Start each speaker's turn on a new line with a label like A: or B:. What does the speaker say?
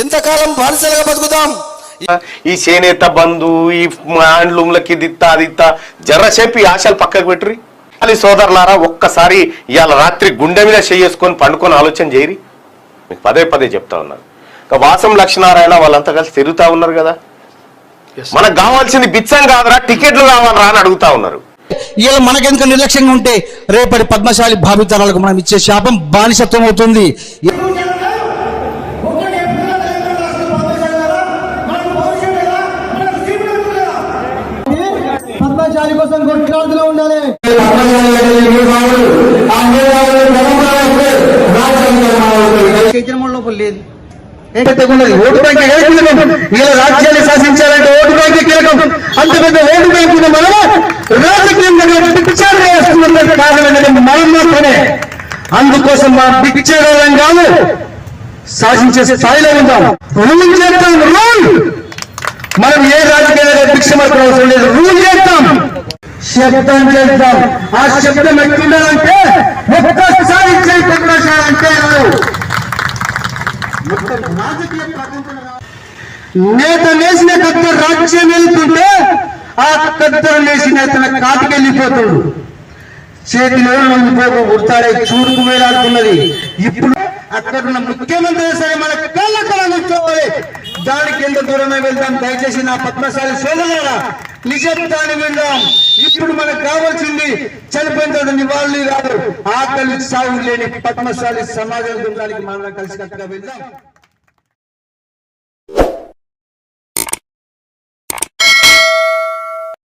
A: ఎంతకాలం బానిసలుగా బతుకుతాం?
B: ఈ చేనేత బంధు ఈ హ్యాండ్లూమ్లకి దిత్తా దిత్తా జర్రసేపు ఈ ఆశలు పక్కకు పెట్టురి. అది సోదరులారా ఒక్కసారి ఇవాళ రాత్రి గుండె మీద చేసుకొని పండుకొని ఆలోచన చేయరి. మీకు పదే పదే చెప్తా ఉన్నారు ఇక వాసం లక్ష్మీనారాయణ వాళ్ళంతా కలిసి తిరుగుతా ఉన్నారు కదా. మనకు కావాల్సింది బిచ్చం కాదురా టికెట్లు కావాలరా అని అడుగుతా ఉన్నారు.
C: ఇలా మనకెందుకు నిర్లక్ష్యంగా ఉంటే రేపటి పద్మశాలి భావితరాలకు మనం ఇచ్చే శాపం బానిసత్వం అవుతుంది. పద్మశాలి కోసం కొట్లాడుతూ ఉండాలి. చైతన్యంలో లేదు. ఏంటంటే ఉన్నది ఓటు బ్యాంక్ కీలకం రాజ్యాన్ని శాసించాలంటే ఓటు బ్యాంక్ కీలకం. అంత పెద్ద ఓటు బ్యాంక్ మనం రాజకీయంగా పిక్చర్ వేస్తున్నందుకు కారణం ఏంటంటే మనం మాత్రమే. అందుకోసం మా పిక్చర్ కాదు శాసించే స్థాయిలో ఉందాం. రూల్ చేస్తాం రూల్ మనం ఏ రాజకీయాలు భిక్ష మార్పులు అవసరం లేదు. రూల్ శబ్దం చేద్దాం. ఆ శబ్దం ఎట్లుండాలంటే ఒక్కసారి రాదు. నేత నేసిన కత్త రాజ్యం వెళ్తుంటే ఆ కత్తెర నేసిన తన కాటికి వెళ్ళిపోతాడు. చేతిలో లొంగిపోక ఉడతాడే చూడుకు వేలాడుతున్నది. ఇప్పుడు అక్కడ ఉన్న ముఖ్యమంత్రి సరే మన కళ్ళ కళ కూర్చోవాలి దానికి ఎంత దూరమే వెళ్దాం? దయచేసి నా పద్మశాలి సోదరులారా నిజాన్ని విన్నాం ఇప్పుడు మనకు కావాల్సింది చనిపోయిన తర్వాత రాదు ఆకలి సాగు లేని పద్మశాలి సమాజం దానికి మనం కలిసి వెళ్దాం.